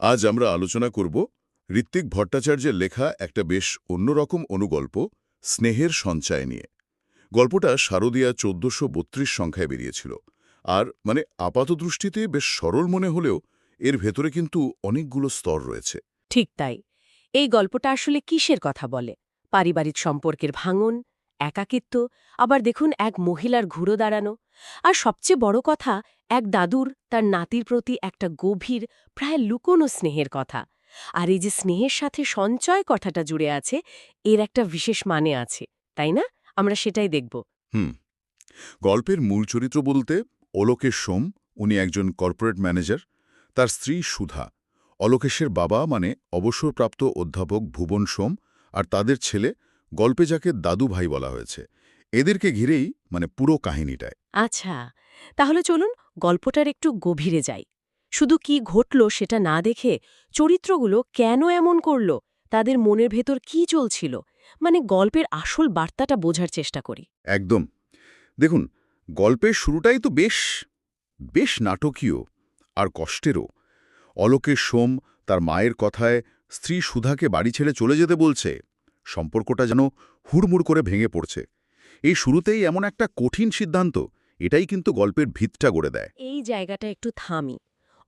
আজ আমরা আলোচনা করব ঋত্বিক ভট্টাচার্যের লেখা একটা বেশ অন্যরকম অনুগল্প, স্নেহের সঞ্চয় নিয়ে। গল্পটা শারদীয়া চোদ্দশো বত্রিশ সংখ্যায় বেরিয়েছিল। আর মানে আপাতদৃষ্টিতে বেশ সরল মনে হলেও এর ভেতরে কিন্তু অনেকগুলো স্তর রয়েছে। ঠিক তাই। এই গল্পটা আসলে কিসের কথা বলে? পারিবারিক সম্পর্কের ভাঙন একাকিত্ব, আবার দেখুন এক মহিলার ঘুরো দাঁড়ানো। আর সবচেয়ে বড় কথা, এক দাদুর, তার নাতির প্রতি একটা গভীর, প্রায় লুকোনো স্নেহের কথা। আর এই যে স্নেহের সাথে সঞ্চয় কথাটা জুড়ে আছে, এর একটা বিশেষ মানে আছে, তাই না? আমরা সেটাই দেখব। হুম। গল্পের মূল চরিত্র বলতে অলোকেশ সোম, উনি একজন কর্পোরেট ম্যানেজার, তার স্ত্রী সুধা। অলোকেশের বাবা মানে অবসরপ্রাপ্ত অধ্যাপক ভুবন সোম, আর তাদের ছেলে গল্পে যাকে দাদু ভাই বলা হয়েছে এদেরকে ঘিরেই মানে পুরো কাহিনীটায়। আচ্ছা তাহলে চলুন গল্পটার একটু গভীরে যাই। শুধু কি ঘটল সেটা না দেখে চরিত্রগুলো কেন এমন করল তাদের মনের ভেতর কি চলছিল মানে গল্পের আসল বার্তাটা বোঝার চেষ্টা করি। একদম। দেখুন গল্পের শুরুটাই তো বেশ বেশ নাটকীয় আর কষ্টেরও। অলোকের সোম তার মায়ের কথায় স্ত্রী সুধাকে বাড়ি ছেড়ে চলে যেতে বলছে সম্পর্কটা যেন হুড়মুড় করে ভেঙে পড়ছে। এই শুরুতেই এমন একটা কঠিন সিদ্ধান্ত, এটাই কিন্তু গল্পের ভিতটা গড়ে দেয়। এই জায়গাটা একটু থামি।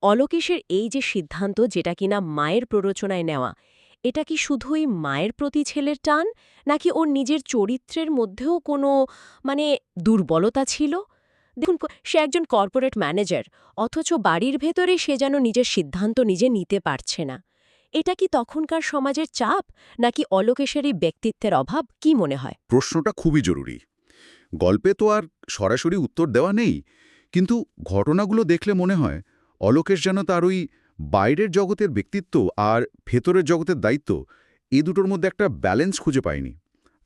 অলোকেশের এই যে সিদ্ধান্ত, যেটা কিনা মায়ের প্ররোচনায় নেওয়া, এটা কি শুধুই মায়ের প্রতি ছেলের টান, নাকি ওর নিজের চরিত্রের মধ্যেও কোনো মানে দুর্বলতা ছিল? দেখুন, সে একজন কর্পোরেট ম্যানেজার, অথচ বাড়ির ভেতরে সে যেন নিজের সিদ্ধান্ত নিজে নিতে পারছে না। এটা কি তখনকার সমাজের চাপ নাকি অলোকেশের এই ব্যক্তিত্বের অভাব কি মনে হয়? প্রশ্নটা খুবই জরুরি। গল্পে তো আর সরাসরি উত্তর দেওয়া নেই কিন্তু ঘটনাগুলো দেখলে মনে হয় অলোকেশ যেন তার ওই বাইরের জগতের ব্যক্তিত্ব আর ভেতরের জগতের দায়িত্ব এ দুটোর মধ্যে একটা ব্যালেন্স খুঁজে পায়নি।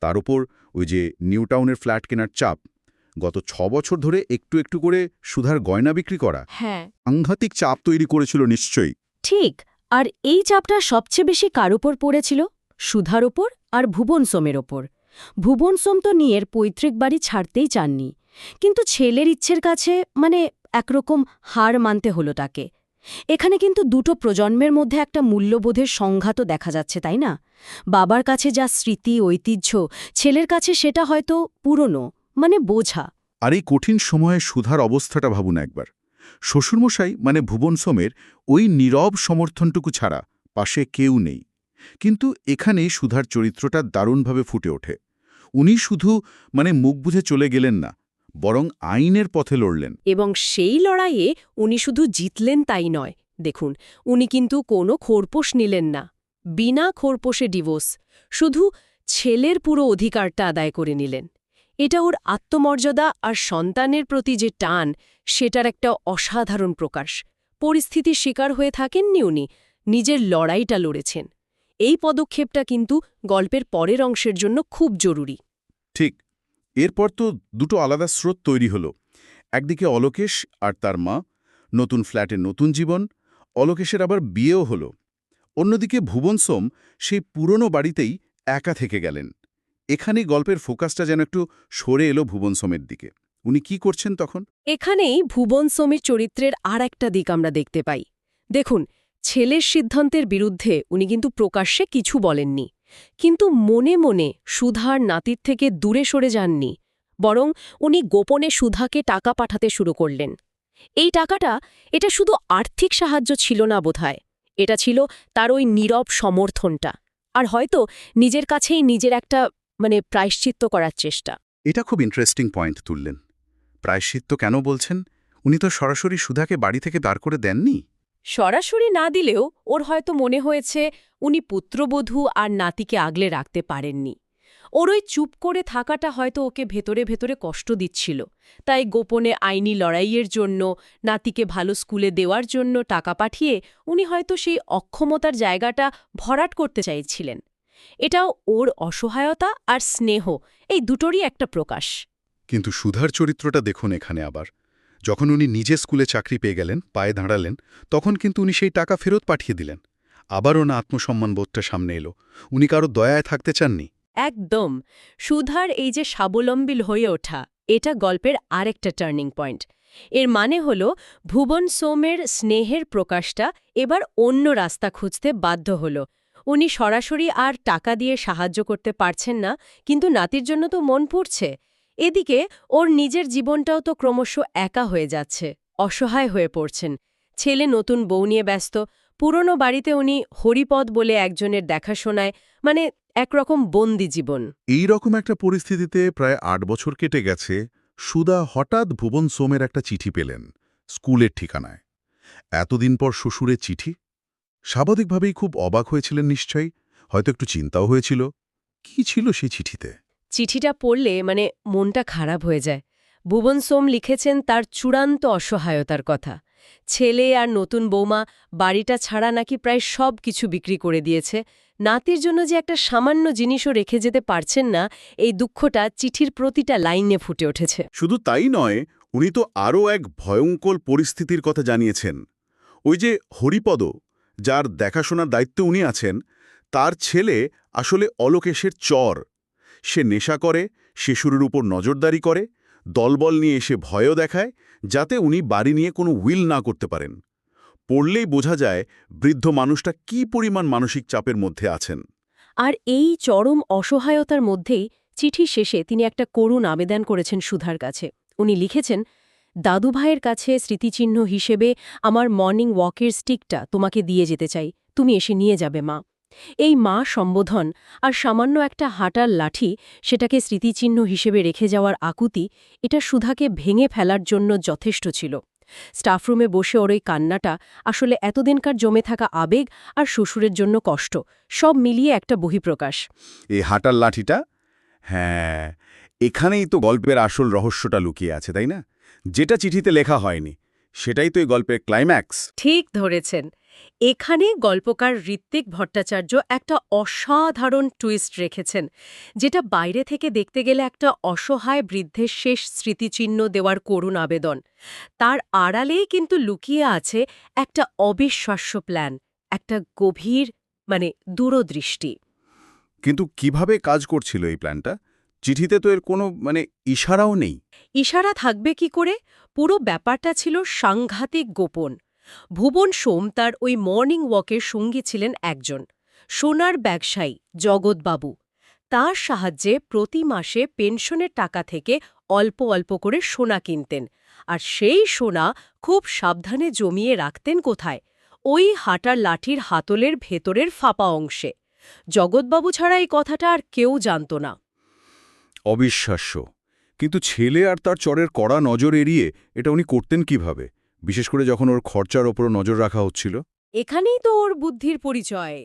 তার উপর ওই যে নিউ টাউনের ফ্ল্যাট কেনার চাপ গত ছ বছর ধরে একটু একটু করে সুধার গয়না বিক্রি করা হ্যাঁ। সাংঘাতিক চাপ তৈরি করেছিল নিশ্চয়ই। ঠিক আর এই চাপটা সবচেয়ে বেশি কার উপর পড়েছিল? সুধার ওপর আর ভুবন সোমের ওপর ভুবন সোম তো নিয়ের পৈতৃক বাড়ি ছাড়তেই চাননি। কিন্তু ছেলের ইচ্ছের কাছে মানে একরকম হার মানতে হলো তাকে। এখানে কিন্তু দুটো প্রজন্মের মধ্যে একটা মূল্যবোধের সংঘাতও দেখা যাচ্ছে, তাই না? বাবার কাছে যা স্মৃতি, ঐতিহ্য, ছেলের কাছে সেটা হয়তো পুরনো মানে বোঝা। আর এই কঠিন সময়ে সুধার অবস্থাটা ভাবুন একবার। শ্বশুরমশাই মানে ভুবন সোমের, ওই নীরব সমর্থনটুকু ছাড়া পাশে কেউ নেই। কিন্তু এখানেই সুধার চরিত্রটা দারুণভাবে ফুটে ওঠে। উনি শুধু মানে মুখ বুঝে চলে গেলেন না, বরং আইনের পথে লড়লেন। এবং সেই লড়াইয়ে উনি শুধু জিতলেন তাই নয়, দেখুন, উনি কিন্তু কোনো খোরপোশ নিলেন না, বিনা খোরপোশে ডিভোর্স, শুধু ছেলের পুরো অধিকারটা আদায় করে নিলেন। এটা ওর আত্মমর্যাদা আর সন্তানের প্রতি যে টান, সেটার একটা অসাধারণ প্রকাশ। পরিস্থিতির শিকার হয়ে থাকেননি উনি, নিজের লড়াইটা লড়েছেন। এই পদক্ষেপটা কিন্তু গল্পের পরের অংশের জন্য খুব জরুরি। ঠিক, এরপর তো দুটো আলাদা স্রোত তৈরি হলো। একদিকে অলোকেশ আর তার মা, নতুন ফ্ল্যাটে নতুন জীবন, অলোকেশের আবার বিয়েও হলো। অন্যদিকে ভুবন সোম সেই পুরনো বাড়িতেই একা থেকে গেলেন। এখানেই গল্পের ফোকাসটা যেন একটু সরে এলো ভুবন সোমের দিকে। উনি কি করছেন তখন? এখানেই ভুবন সোমের চরিত্রের আর একটা দিক আমরা দেখতে পাই। দেখুন, ছেলের সিদ্ধান্তের বিরুদ্ধে উনি কিন্তু প্রকাশ্যে কিছু বলেননি। কিন্তু মনে মনে সুধার নাতির থেকে দূরে সরে যাননি, বরং উনি গোপনে সুধাকে টাকা পাঠাতে শুরু করলেন। এই টাকাটা, এটা শুধু আর্থিক সাহায্য ছিল না বোধহয়, এটা ছিল তার ওই নীরব সমর্থনটা। আর হয়তো নিজের কাছেই নিজের একটা মানে প্রায়শ্চিত্ত করার চেষ্টা। এটা খুব ইন্টারেস্টিং পয়েন্ট তুললেন। প্রায়শ্চিত্ত কেন বলছেন? উনি তো সরাসরি সুধাকে বাড়ি থেকে দাঁড় করে দেননি? সরাসরি না দিলেও ওর হয়তো মনে হয়েছে উনি পুত্রবধূ আর নাতিকে আগলে রাখতে পারেননি। ওর ওই চুপ করে থাকাটা হয়তো ওকে ভেতরে ভেতরে কষ্ট দিচ্ছিল। তাই গোপনে আইনি লড়াইয়ের জন্য নাতিকে ভালো স্কুলে দেওয়ার জন্য টাকা পাঠিয়ে উনি হয়তো সেই অক্ষমতার জায়গাটা ভরাট করতে চাইছিলেন। এটাও ওর অসহায়তা আর স্নেহ এই দুটোরই একটা প্রকাশ। কিন্তু সুধার চরিত্রটা দেখুন এখানে আবার। যখন উনি নিজে স্কুলে চাকরি পেয়ে গেলেন পায়ে দাঁড়ালেন তখন কিন্তু উনি সেই টাকা ফেরত পাঠিয়ে দিলেন। আবারও না আত্মসম্মানবোধটা সামনে এলো। উনি কারও দয়ায় থাকতে চাননি। একদম। সুধার এই যে স্বাবলম্বী হয়ে ওঠা এটা গল্পের আরেকটা টার্নিং পয়েন্ট। এর মানে হল ভুবন সোমের স্নেহের প্রকাশটা এবার অন্য রাস্তা খুঁজতে বাধ্য হল। উনি সরাসরি আর টাকা দিয়ে সাহায্য করতে পারছেন না, কিন্তু নাতির জন্য তো মন পড়ছে। এদিকে ওর নিজের জীবনটাও তো ক্রমশ একা হয়ে যাচ্ছে, অসহায় হয়ে পড়ছেন। ছেলে নতুন বউ নিয়ে ব্যস্ত, পুরনো বাড়িতে উনি হরিপদ বলে একজনের দেখাশোনায় মানে একরকম বন্দি জীবন। এই রকম একটা পরিস্থিতিতে প্রায় আট বছর কেটে গেছে সুদা হঠাৎ ভুবন সোমের একটা চিঠি পেলেন, স্কুলের ঠিকানায়। এতদিন পর শ্বশুরের চিঠি? স্বাভাবিকভাবেই খুব অবাক হয়েছিলেন নিশ্চয়ই হয়তো একটু চিন্তাও হয়েছিল। কি ছিল সেই চিঠিতে? চিঠিটা পড়লে মানে মনটা খারাপ হয়ে যায়। ভুবন সোম লিখেছেন তার চূড়ান্ত অসহায়তার কথা। ছেলে আর নতুন বৌমা বাড়িটা ছাড়া নাকি প্রায় সব কিছু বিক্রি করে দিয়েছে। নাতির জন্য যে একটা সামান্য জিনিসও রেখে যেতে পারছেন না এই দুঃখটা চিঠির প্রতিটা লাইনে ফুটে উঠেছে। শুধু তাই নয় উনি তো আরও এক ভয়ঙ্কর পরিস্থিতির কথা জানিয়েছেন। ওই যে হরিপদ যার দেখাশোনার দায়িত্বে উনি আছেন, তার ছেলে আসলে অলোকেশের চর। সে নেশা করে শিশুরের উপর নজরদারি করে, দলবল নিয়ে এসে ভয়ও দেখায়, যাতে উনি বাড়ি নিয়ে কোনো উইল না করতে পারেন। পড়লেই বোঝা যায় বৃদ্ধ মানুষটা কি পরিমাণ মানসিক চাপের মধ্যে আছেন। আর এই চরম অসহায়তার মধ্যেই চিঠি শেষে তিনি একটা করুণ আবেদন করেছেন সুধার কাছে। উনি লিখেছেন দাদুভাইয়ের কাছে স্মৃতিচিহ্ন হিসেবে আমার মর্নিং ওয়াকের স্টিকটা তোমাকে দিয়ে যেতে চাই। তুমি এসে নিয়ে যাবে, মা। এই মা সম্বোধন আর সামান্য একটা হাঁটার লাঠি সেটাকে স্মৃতিচিহ্ন হিসেবে রেখে যাওয়ার আকুতি এটা সুধাকে ভেঙে ফেলার জন্য যথেষ্ট ছিল। স্টাফরুমে বসে ওর ওই কান্নাটা আসলে এতদিনকার জমে থাকা আবেগ আর শ্বশুরের জন্য কষ্ট, সব মিলিয়ে একটা বহিঃপ্রকাশ। এই হাঁটার লাঠিটা? হ্যাঁ এখানেই তো গল্পের আসল রহস্যটা লুকিয়ে আছে, তাই না? যেটা চিঠিতে লেখা হয়নি সেটাই তো এই গল্পের ক্লাইম্যাক্স ঠিক ধরেছেন। এখানে গল্পকার ঋত্বিক ভট্টাচার্য একটা অসাধারণ টুইস্ট রেখেছেন যেটা বাইরে থেকে দেখতে গেলে একটা অসহায় বৃদ্ধের শেষ স্মৃতিচিহ্ন দেওয়ার করুণ আবেদন। তার আড়ালেই কিন্তু লুকিয়ে আছে একটা অবিশ্বাস্য প্ল্যান একটা গভীর মানে দূরদৃষ্টি। কিন্তু কীভাবে কাজ করছিল এই প্ল্যানটা চিঠিতে তো এর কোনো মানে ইশারাও নেই। ইশারা থাকবে কি করে? পুরো ব্যাপারটা ছিল সাংঘাতিক গোপন। ভুবন সোম তার ওই মর্নিং ওয়াকের সঙ্গী ছিলেন একজন, সোনার ব্যবসায়ী জগৎবাবু। তার সাহায্যে প্রতি মাসে পেনশনের টাকা থেকে অল্প অল্প করে সোনা কিনতেন, আর সেই সোনা খুব সাবধানে জমিয়ে রাখতেন কোথায়? ওই হাঁটার লাঠির হাতলের ভেতরের ফাঁপা অংশে। জগৎবাবু ছাড়া এই কথাটা আর কেউ জানত না। অবিশ্বাস্য। কিন্তু ছেলে আর তার চরের কড়া নজর এড়িয়ে এটা উনি করতেন কীভাবে? বিশেষ করে যখন ওর খরচার ওপর নজর রাখা হচ্ছিল? এখানেই তো ওর বুদ্ধির পরিচয়।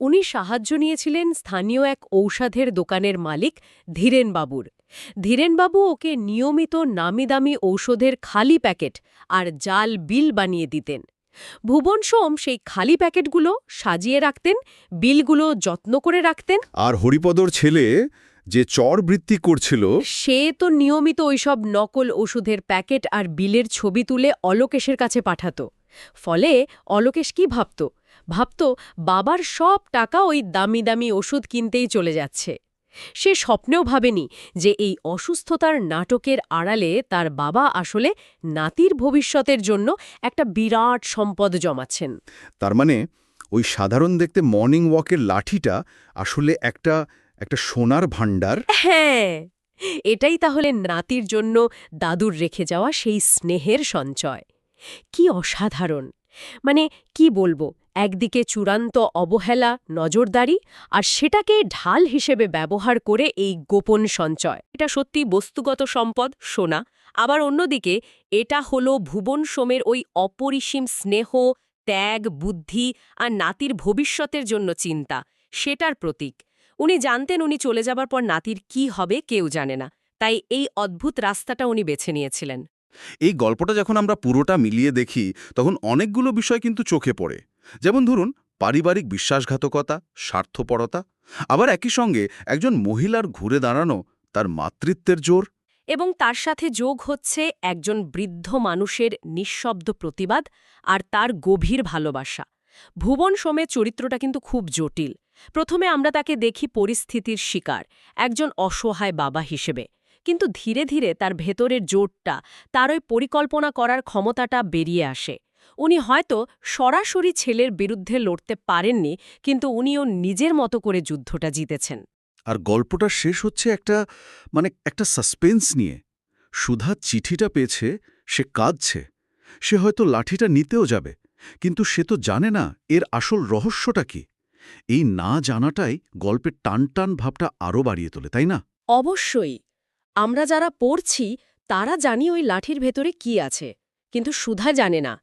উনি সাহায্য নিয়েছিলেন স্থানীয় এক ঔষধের দোকানের মালিক ধীরেনবাবুর। ধীরেনবাবু ওকে নিয়মিত নামিদামি ঔষধের খালি প্যাকেট আর জাল বিল বানিয়ে দিতেন। ভুবন সোম সেই খালি প্যাকেটগুলো সাজিয়ে রাখতেন বিলগুলো যত্ন করে রাখতেন। আর হরিপদর ছেলে যে চর বৃত্তি করছিল সে তো নিয়মিত ওইসব নকল ওষুধের প্যাকেট আর বিলের ছবি তুলে অলোকেশের কাছে পাঠাত। ফলে অলোকেশ কি ভাবত? ভাবত বাবার সব টাকা ওই দামি দামি ওষুধ কিনতেই চলে যাচ্ছে। সে স্বপ্নেও ভাবেনি যে এই অসুস্থতার নাটকের আড়ালে তার বাবা আসলে নাতির ভবিষ্যতের জন্য একটা বিরাট সম্পদ জমাচ্ছেন। তার মানে ওই সাধারণ দেখতে মর্নিং ওয়াকের লাঠিটা আসলে একটা একটা সোনার ভাণ্ডার? হ্যাঁ এটাই তাহলে নাতির জন্য দাদুর রেখে যাওয়া সেই স্নেহের সঞ্চয়। কি অসাধারণ! মানে কি বলব, একদিকে চূড়ান্ত অবহেলা, নজরদারি, আর সেটাকে ঢাল হিসেবে ব্যবহার করে এই গোপন সঞ্চয়। এটা সত্যি বস্তুগত সম্পদ, সোনা। আবার অন্যদিকে, এটা হলো ভুবন সোমের ওই অপরিসীম স্নেহ, ত্যাগ, বুদ্ধি আর নাতির ভবিষ্যতের জন্য চিন্তা। সেটার প্রতীক। উনি জানতেন উনি চলে যাবার পর নাতির কি হবে কেউ জানে না। তাই এই অদ্ভুত রাস্তাটা উনি বেছে নিয়েছিলেন। এই গল্পটা যখন আমরা পুরোটা মিলিয়ে দেখি তখন অনেকগুলো বিষয় কিন্তু চোখে পড়ে। যেমন ধরুন পারিবারিক বিশ্বাসঘাতকতা স্বার্থপরতা আবার একই সঙ্গে একজন মহিলার ঘুরে দাঁড়ানো তার মাতৃত্বের জোর। এবং তার সাথে যোগ হচ্ছে একজন বৃদ্ধ মানুষের নিঃশব্দ প্রতিবাদ আর তার গভীর ভালোবাসা। ভুবন সোমের চরিত্রটা কিন্তু খুব জটিল। প্রথমে আমরা তাকে দেখি পরিস্থিতির শিকার, একজন অসহায় বাবা হিসেবে। কিন্তু ধীরে ধীরে তার ভেতরের জোরটা, তার ওই পরিকল্পনা করার ক্ষমতাটা বেরিয়ে আসে। উনি হয়তো সরাসরি ছেলের বিরুদ্ধে লড়তে পারেননি, কিন্তু উনিও নিজের মতো করে যুদ্ধটা জিতেছেন। আর গল্পটা শেষ হচ্ছে একটা মানে একটা সাসপেন্স নিয়ে। সুধা চিঠিটা পেয়েছে, সে কাঁদছে। সে হয়তো লাঠিটা নিতেও যাবে, কিন্তু সে তো জানে না এর আসল রহস্যটা কি। এই না জানাটাই গল্পের টান টান ভাবটা আরও বাড়িয়ে তোলে, তাই না? অবশ্যই। আমরা যারা পড়ছি, তারা জানি ওই লাঠির ভেতরে কি আছে। কিন্তু সুধা জানে না।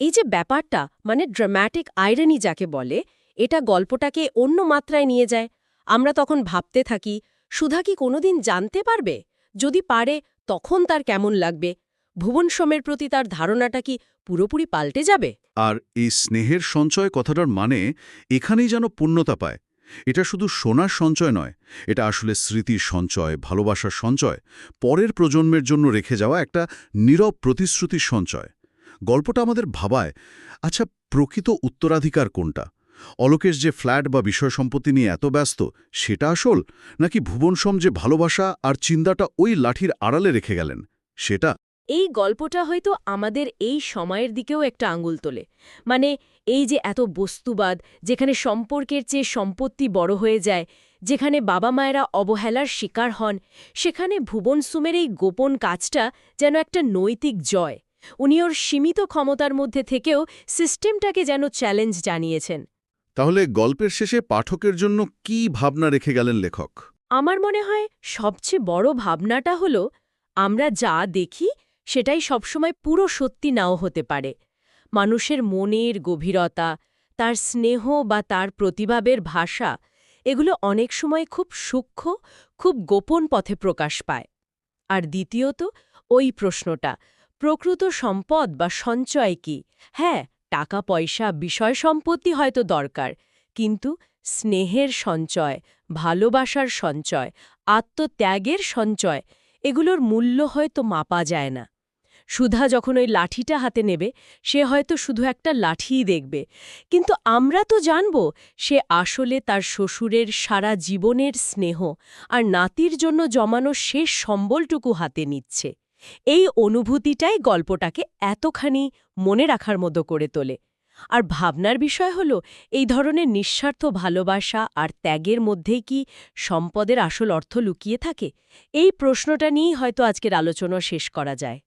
এই যে ব্যাপারটা মানে ড্রামাটিক আইরনি যাকে বলে, এটা গল্পটাকে অন্য মাত্রায় নিয়ে যায়। আমরা তখন ভাবতে থাকি, সুধা কি কোনোদিন জানতে পারবে? যদি পারে, তখন তার কেমন লাগবে? ভুবন সোমের প্রতি তার ধারণাটা কি পুরোপুরি পাল্টে যাবে? আর এই স্নেহের সঞ্চয় কথাটার মানে এখানেই যেন পূর্ণতা পায়। এটা শুধু সোনার সঞ্চয় নয়, এটা আসলে স্মৃতির সঞ্চয়, ভালোবাসার সঞ্চয়, পরের প্রজন্মের জন্য রেখে যাওয়া একটা নীরব প্রতিশ্রুতির সঞ্চয়। গল্পটা আমাদের ভাবায় আচ্ছা প্রকৃত উত্তরাধিকার কোনটা? অলোকেশ যে ফ্ল্যাট বা বিষয় সম্পত্তি নিয়ে এত ব্যস্ত, সেটা আসল? নাকি ভুবনসম যে ভালোবাসা আর চিন্তাটা ওই লাঠির আড়ালে রেখে গেলেন? সেটা এই গল্পটা হয়তো আমাদের এই সময়ের দিকেও একটা আঙুল তোলে। মানে এই যে এত বস্তুবাদ যেখানে সম্পর্কের চেয়ে সম্পত্তি বড় হয়ে যায় যেখানে বাবা মায়েরা অবহেলার শিকার হন সেখানে ভুবন সুমের এই গোপন কাজটা যেন একটা নৈতিক জয়। উনি ওর সীমিত ক্ষমতার মধ্যে থেকেও সিস্টেমটাকে যেন চ্যালেঞ্জ জানিয়েছেন। তাহলে গল্পের শেষে পাঠকের জন্য কি ভাবনা রেখে গেলেন লেখক? আমার মনে হয় সবচেয়ে বড় ভাবনাটা হল আমরা যা দেখি সেটাই সবসময় পুরো সত্যি নাও হতে পারে। মানুষের মনের গভীরতা, তার স্নেহ বা তার প্রতিভাবের ভাষা, এগুলো অনেক সময় খুব সূক্ষ্ম, খুব গোপন পথে প্রকাশ পায়। আর দ্বিতীয়ত, ওই প্রশ্নটা, প্রকৃত সম্পদ বা সঞ্চয় কি? হ্যাঁ টাকা, পয়সা, বিষয় সম্পত্তি হয়তো দরকার, কিন্তু স্নেহের সঞ্চয়, ভালোবাসার সঞ্চয়, আত্মত্যাগের সঞ্চয়, এগুলোর মূল্য হয়তো মাপা যায় না। সুধা যখন ওই লাঠিটা হাতে নেবে, সে হয়তো শুধু একটা লাঠিই দেখবে। কিন্তু আমরা তো জানব, সে আসলে তার শ্বশুরের সারা জীবনের স্নেহ আর নাতির জন্য জমানো শেষ সম্বলটুকু হাতে নিচ্ছে। এই অনুভূতিটাই গল্পটাকে এতখানি মনে রাখার মতো করে তোলে। আর ভাবনার বিষয় হল, এই ধরনের নিঃস্বার্থ ভালোবাসা আর ত্যাগের মধ্যেই কি সম্পদের আসল অর্থ লুকিয়ে থাকে? এই প্রশ্নটা নিয়েই হয়তো আজকের আলোচনা শেষ করা যায়।